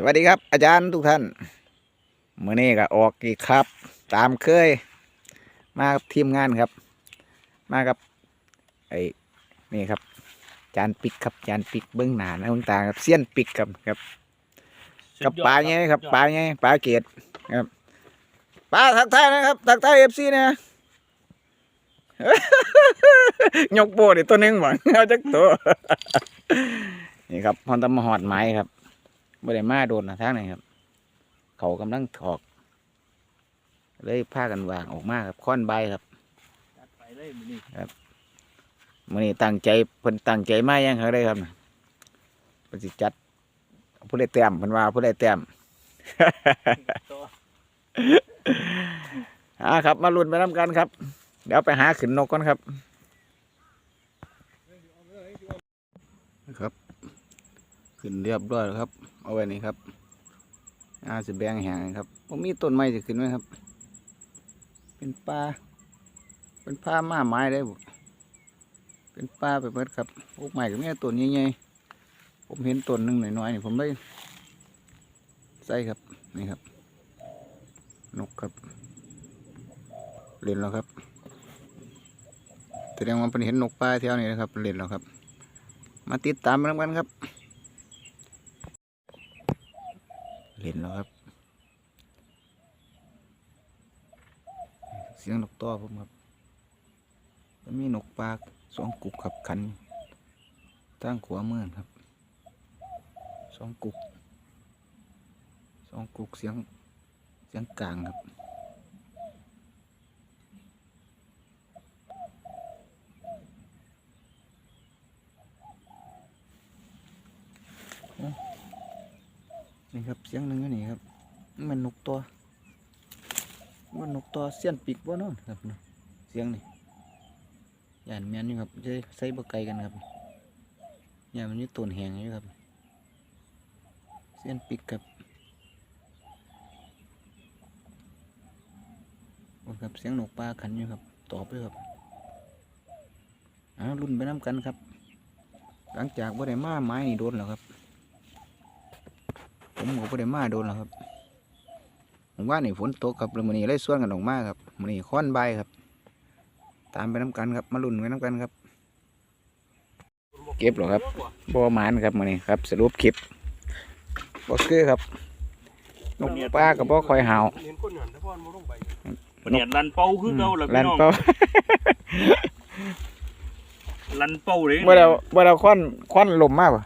สวัสดีครับ อาจารย์ทุกท่านมื่อนี้ก็ออกอีกครับ ตามเคย มากับทีมงานครับ มากับไอ้นี่ครับ จานปิกครับจานปิกเบื้องหน้านะเบื้องตาครับเสี้ยนปิกครับครับ กับปลาไงครับปลาไงปลาเกตครับปลาทักทายนะครับทักทายเอฟซีนะยกโบดอีกตัวหนึงหวังเอาจักตัวนี่ครับพอนตำมาหอดไม้ครับ ไม่ได้มาโดนนะทางไหนครับ เขากำลังถอก เลยพากันวางออกมาครับค้อนใบครับจัดไปเลยมื้อนี้มื่อนี้ตั้งใจเพิ่นตั้งใจมายังเขาได้ครับเพิ่นสิจัดผู้ได้แต้มเพิ่นว่าผู้ได้แต้มตัวอ่าครับ มาลุ้นไปน้ำกันครับ เดี๋ยวไปหาขึ้นนกก่อนครับ ครับ ขึ้นเรียบร้อยครับ เอาไว้นี่ครับอาสิแบงแหงครับผมมีต้นไม้จะขึ้นไหมครับ เป็นป่าเป็นผ้าหมาไม้ได้บ่เป็นป่าไปเบิดครับพวกใหม่ก็มีแต่ต้นใหญ่ๆผมเห็นต้นหนึ่งหน่อยๆนี่ผมได้ใส่ครับนี่ครับ นกครับเล่นแล้วครับแสดงว่าเป็นเห็นนกป่าแถวนี้นะครับเล่นแล้วครับ มาติดตามกันครับ เล่นแล้วครับ เสียงนกต่อผมครับมันมีนกปลาสองกุกขับขันตั้งขวามือนครับสองกุกสองกุกเสียงเสียงกลางครับ นี่ครับเสียงหนึ่งนี่ครับมันนกตัวมันนกตัวเสี้ยนปีกบ่เนอนครับเนาะเสียงนี่ย่านแม่นอยู่ครับจะใส่บะไก่กันครับย่านมันอยู่ต้นแหงอยู่ครับ เสี้ยนปีกครับโอ้ครับเสียงนกปลาขันอยู่ครับตอบเลยครับเอารุ่นไปน้ำกันครับ หลังจากบ่าได้มาไม้นี่โดนแล้วครับ ผมก็บ่ได้มาโดนแล้วครับผมว่านี่ฝนตกครับแล้วมื้อนี้เลยส่วนกันออกมาครับมื้อนี้ค้อนใบายครับ ตามไปน้ำกันครับ มาลุ้นไปน้ำกันครับ เก็บเหรอครับบ่หมานครับมื้อนี้ครับสรุปคลิปบ่คือครับนกปลากับบ่คอยห่าวเห็นคนหันตะพอนบ่ลงไปเนี่ยลันเป้าคือเก่าแล้วลั่พี่นน้องเป้าลันเป้าเลยบ่ได้เอาบ่ได้เอาค้อนค้อนลมมากบ่บ่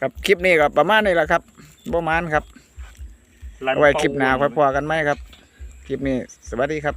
ครับคลิปนี้ก็ประมาณนี้แหละครับบ่หมานครับลันเอาไว้เป้าคลิปหน้าค่อยพอกันไหมครับ คลิปนี้สวัสดีครับ